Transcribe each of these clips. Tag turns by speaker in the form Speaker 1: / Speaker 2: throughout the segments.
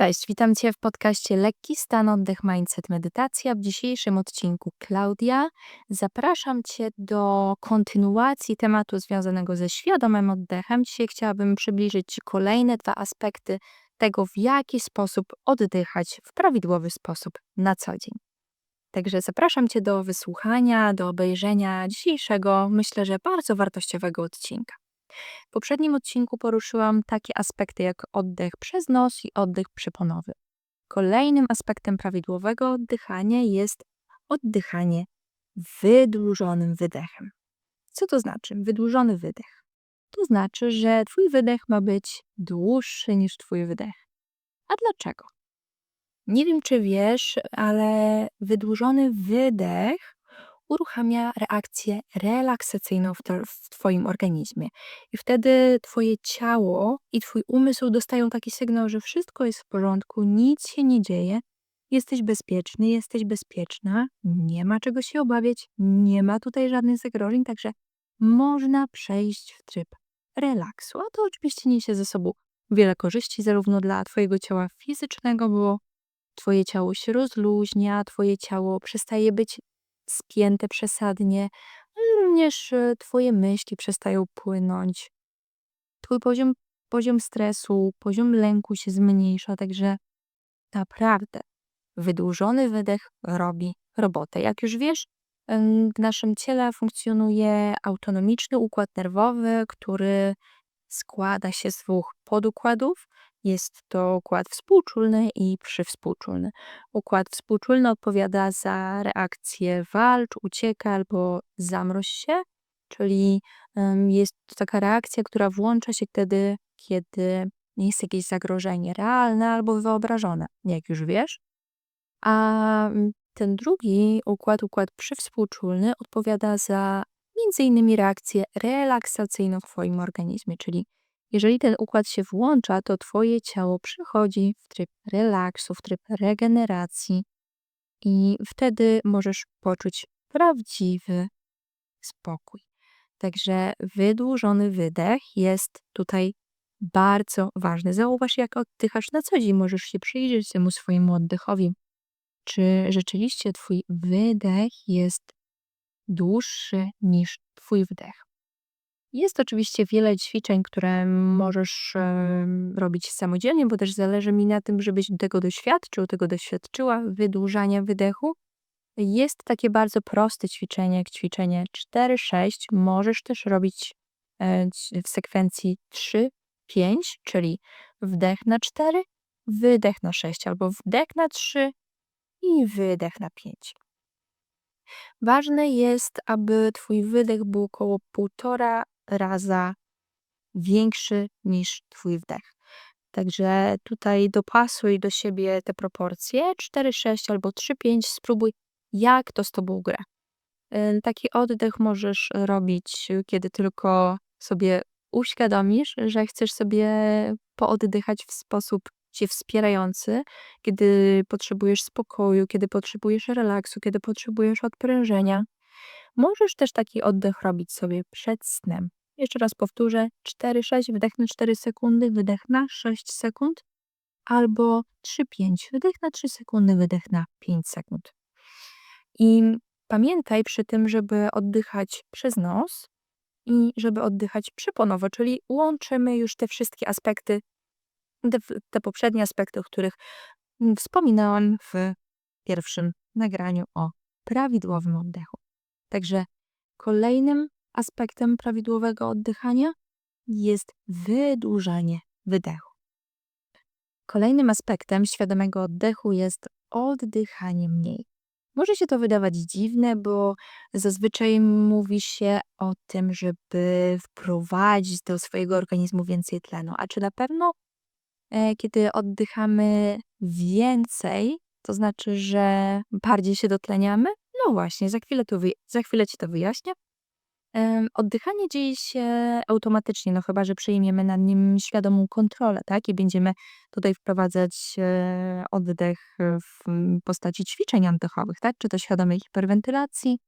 Speaker 1: Cześć, witam Cię w podcaście Lekki Stan Oddech Mindset Medytacja. W dzisiejszym odcinku Klaudia. Zapraszam Cię do kontynuacji tematu związanego ze świadomym oddechem. Dzisiaj chciałabym przybliżyć Ci kolejne dwa aspekty tego, w jaki sposób oddychać w prawidłowy sposób na co dzień. Także zapraszam Cię do wysłuchania, do obejrzenia dzisiejszego, myślę, że bardzo wartościowego odcinka. W poprzednim odcinku poruszyłam takie aspekty jak oddech przez nos i oddech przyponowy. Kolejnym aspektem prawidłowego oddychania jest oddychanie wydłużonym wydechem. Co to znaczy wydłużony wydech? To znaczy, że Twój wydech ma być dłuższy niż Twój wydech. A dlaczego? Nie wiem, czy wiesz, ale wydłużony wydech uruchamia reakcję relaksacyjną w, to, w Twoim organizmie. I wtedy Twoje ciało i Twój umysł dostają taki sygnał, że wszystko jest w porządku, nic się nie dzieje, jesteś bezpieczny, jesteś bezpieczna, nie ma czego się obawiać, nie ma tutaj żadnych zagrożeń, także można przejść w tryb relaksu. A to oczywiście niesie ze sobą wiele korzyści, zarówno dla Twojego ciała fizycznego, bo Twoje ciało się rozluźnia, Twoje ciało przestaje być spięte przesadnie, ale również e, Twoje myśli przestają płynąć. Twój poziom, poziom stresu, poziom lęku się zmniejsza, także naprawdę wydłużony wydech robi robotę. Jak już wiesz, w naszym ciele funkcjonuje autonomiczny układ nerwowy, który składa się z dwóch podukładów. Jest to układ współczulny i przywspółczulny. Układ współczulny odpowiada za reakcję walcz, ucieka albo zamroź się, czyli jest to taka reakcja, która włącza się wtedy, kiedy jest jakieś zagrożenie realne albo wyobrażone, jak już wiesz. A ten drugi układ, układ przywspółczulny, odpowiada za między innymi reakcję relaksacyjną w Twoim organizmie, czyli jeżeli ten układ się włącza, to Twoje ciało przychodzi w tryb relaksu, w tryb regeneracji i wtedy możesz poczuć prawdziwy spokój. Także wydłużony wydech jest tutaj bardzo ważny. Zauważ, jak oddychasz na co dzień. Możesz się przyjrzeć temu swojemu oddechowi. Czy rzeczywiście Twój wydech jest dłuższy niż Twój wdech? Jest oczywiście wiele ćwiczeń, które możesz robić samodzielnie, bo też zależy mi na tym, żebyś tego doświadczył, tego doświadczyła, wydłużania wydechu. Jest takie bardzo proste ćwiczenie, jak ćwiczenie 4-6. Możesz też robić e, w sekwencji 3-5, czyli wdech na 4, wydech na 6, albo wdech na 3 i wydech na 5. Ważne jest, aby Twój wydech był około 1,5 raza większy niż Twój wdech. Także tutaj dopasuj do siebie te proporcje 4-6 albo 3-5. Spróbuj, jak to z Tobą gra. Taki oddech możesz robić, kiedy tylko sobie uświadomisz, że chcesz sobie pooddychać w sposób się wspierający, kiedy potrzebujesz spokoju, kiedy potrzebujesz relaksu, kiedy potrzebujesz odprężenia. Możesz też taki oddech robić sobie przed snem. Jeszcze raz powtórzę: 4-6, wydech na 4 sekundy, wydech na 6 sekund, albo 3-5, wydech na 3 sekundy, wydech na 5 sekund. I pamiętaj przy tym, żeby oddychać przez nos i żeby oddychać przyponowo, czyli łączymy już te wszystkie aspekty, te, te poprzednie aspekty, o których wspominałam w pierwszym nagraniu o prawidłowym oddechu. Także kolejnym aspektem prawidłowego oddychania jest wydłużanie wydechu. Kolejnym aspektem świadomego oddechu jest oddychanie mniej. Może się to wydawać dziwne, bo zazwyczaj mówi się o tym, żeby wprowadzić do swojego organizmu więcej tlenu. A czy na pewno, e, kiedy oddychamy więcej, to znaczy, że bardziej się dotleniamy? No właśnie, za chwilę, to za chwilę ci to wyjaśnię. Oddychanie dzieje się automatycznie, no chyba że przejmiemy nad nim świadomą kontrolę, tak? I będziemy tutaj wprowadzać e, oddech w postaci ćwiczeń oddechowych, tak? Czy to świadomej hiperwentylacji,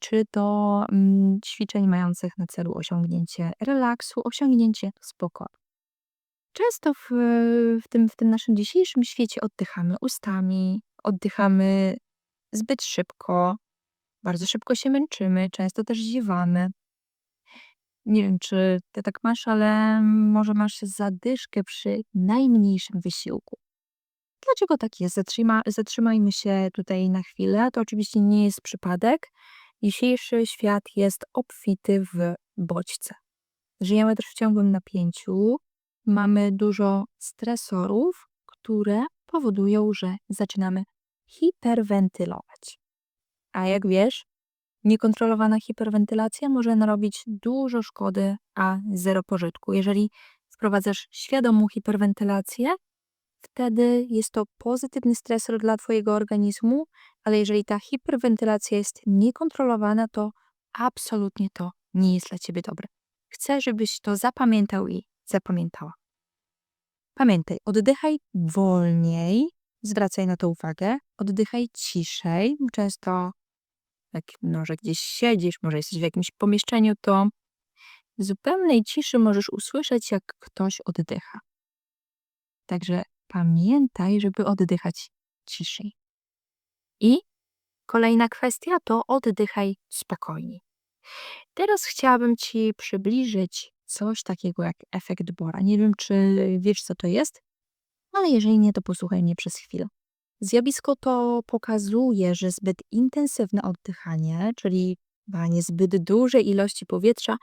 Speaker 1: czy to ćwiczeń mających na celu osiągnięcie relaksu, osiągnięcie spokoju. Często w, w, tym, w tym naszym dzisiejszym świecie oddychamy ustami, oddychamy zbyt szybko, bardzo szybko się męczymy, często też ziewamy. Nie wiem, czy ty tak masz, ale może masz zadyszkę przy najmniejszym wysiłku. Dlaczego tak jest? Zatrzyma, zatrzymajmy się tutaj na chwilę. To oczywiście nie jest przypadek. Dzisiejszy świat jest obfity w bodźce. Żyjemy też w ciągłym napięciu. Mamy dużo stresorów, które powodują, że zaczynamy hiperwentylować. A jak wiesz, niekontrolowana hiperwentylacja może narobić dużo szkody, a zero pożytku. Jeżeli wprowadzasz świadomą hiperwentylację, wtedy jest to pozytywny stresor dla Twojego organizmu, ale jeżeli ta hiperwentylacja jest niekontrolowana, to absolutnie to nie jest dla Ciebie dobre. Chcę, żebyś to zapamiętał i zapamiętała. Pamiętaj, oddychaj wolniej, zwracaj na to uwagę, oddychaj ciszej. Często, jak może gdzieś siedzisz, może jesteś w jakimś pomieszczeniu, to w zupełnej ciszy możesz usłyszeć, jak ktoś oddycha. Także pamiętaj, żeby oddychać ciszej. I kolejna kwestia to oddychaj spokojnie. Teraz chciałabym Ci przybliżyć coś takiego jak efekt Bora. Nie wiem, czy wiesz, co to jest, ale jeżeli nie, to posłuchaj mnie przez chwilę. Zjawisko to pokazuje, że zbyt intensywne oddychanie, czyli branie zbyt dużej ilości powietrza,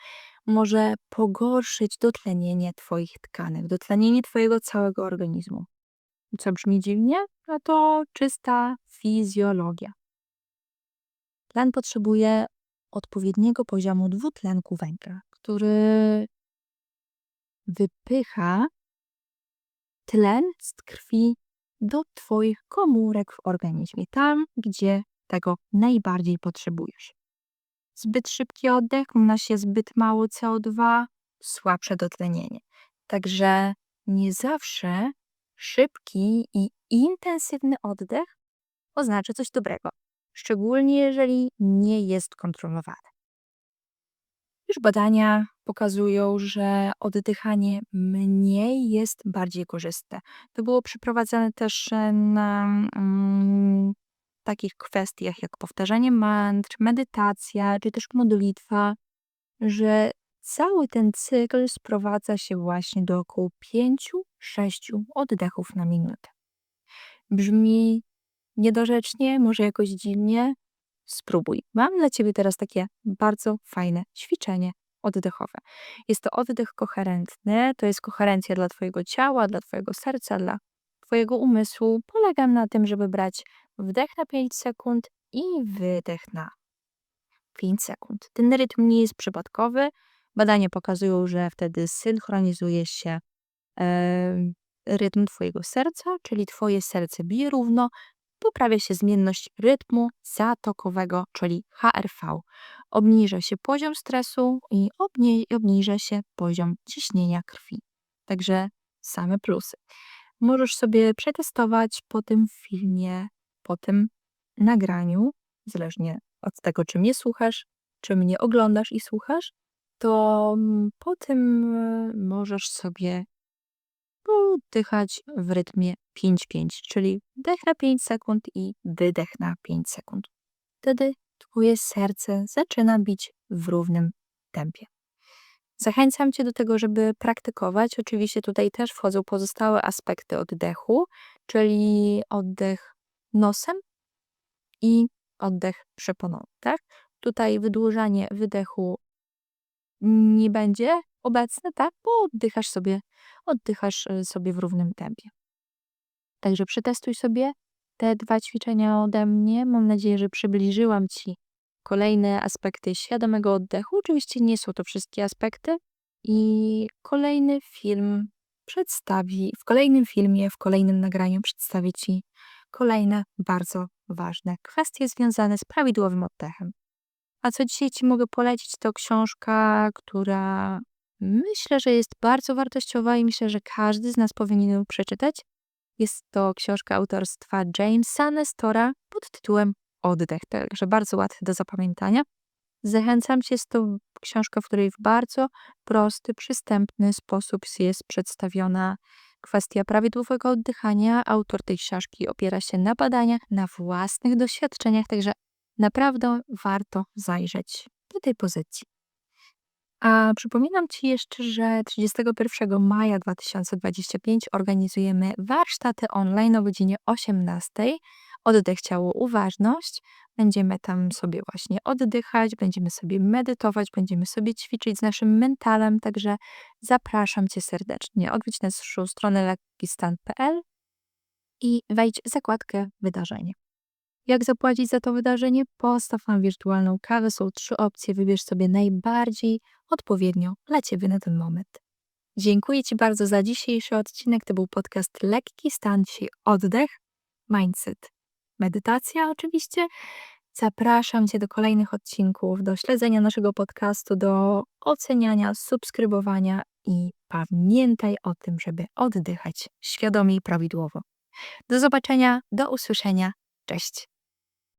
Speaker 1: może pogorszyć dotlenienie Twoich tkanek, dotlenienie Twojego całego organizmu. Co brzmi dziwnie? No to czysta fizjologia. Tlen potrzebuje odpowiedniego poziomu dwutlenku węgla, który wypycha tlen z krwi do Twoich komórek w organizmie, tam gdzie tego najbardziej potrzebujesz. Zbyt szybki oddech się zbyt mało CO2, słabsze dotlenienie. Także nie zawsze szybki i intensywny oddech oznacza coś dobrego, szczególnie jeżeli nie jest kontrolowany. Już badania pokazują, że oddychanie mniej jest bardziej korzystne. To było przeprowadzane też na mm, takich kwestiach jak powtarzanie mantr, medytacja czy też modlitwa, że cały ten cykl sprowadza się właśnie do około 5-6 oddechów na minutę. Brzmi niedorzecznie, może jakoś dziwnie, spróbuj. Mam dla Ciebie teraz takie bardzo fajne ćwiczenie oddechowe. Jest to oddech koherentny, to jest koherencja dla Twojego ciała, dla Twojego serca, dla Twojego umysłu. Polegam na tym, żeby brać wdech na 5 sekund i wydech na 5 sekund. Ten rytm nie jest przypadkowy. Badania pokazują, że wtedy synchronizuje się e, rytm Twojego serca, czyli Twoje serce bije równo, poprawia się zmienność rytmu zatokowego, czyli HRV. Obniża się poziom stresu i obniża się poziom ciśnienia krwi. Także same plusy. Możesz sobie przetestować po tym filmie, po tym nagraniu, zależnie od tego, czy mnie słuchasz, czy mnie oglądasz i słuchasz, to mm, po tym e, możesz sobie oddychać w rytmie 5-5, czyli wdech na 5 sekund i wydech na 5 sekund. Wtedy Twoje serce zaczyna bić w równym tempie. Zachęcam Cię do tego, żeby praktykować. Oczywiście tutaj też wchodzą pozostałe aspekty oddechu, czyli oddech nosem i oddech przeponowy. Tak? Tutaj wydłużanie wydechu nie będzie obecne, tak? Bo oddychasz sobie, oddychasz y, sobie w równym tempie. Także przetestuj sobie te dwa ćwiczenia ode mnie. Mam nadzieję, że przybliżyłam Ci kolejne aspekty świadomego oddechu. Oczywiście nie są to wszystkie aspekty. I kolejny film przedstawi, w kolejnym filmie, w kolejnym nagraniu przedstawię Ci kolejne bardzo ważne kwestie związane z prawidłowym oddechem. A co dzisiaj Ci mogę polecić, to książka, która myślę, że jest bardzo wartościowa i myślę, że każdy z nas powinien ją przeczytać. Jest to książka autorstwa Jamesa Nestora pod tytułem Oddech, także bardzo łatwy do zapamiętania. Zachęcam cię, jest to książka, w której w bardzo prosty, przystępny sposób jest przedstawiona kwestia prawidłowego oddychania. Autor tej książki opiera się na badaniach, na własnych doświadczeniach, także naprawdę warto zajrzeć do tej pozycji. A przypominam Ci jeszcze, że 31 maja 2025 organizujemy warsztaty online o godzinie 18. Oddech, ciało, uważność. Będziemy tam sobie właśnie oddychać, będziemy sobie medytować, będziemy sobie ćwiczyć z naszym mentalem, także zapraszam Cię serdecznie. Odwiedź naszą stronę lekkistan.pl i wejdź w zakładkę wydarzenie. Jak zapłacić za to wydarzenie? Postaw nam wirtualną kawę. Są trzy opcje. Wybierz sobie najbardziej odpowiednią dla Ciebie na ten moment. Dziękuję Ci bardzo za dzisiejszy odcinek. To był podcast Lekki Stan. Dzisiaj oddech, mindset, medytacja oczywiście. Zapraszam Cię do kolejnych odcinków, do śledzenia naszego podcastu, do oceniania, subskrybowania i pamiętaj o tym, żeby oddychać świadomie i prawidłowo. Do zobaczenia, do usłyszenia. Cześć.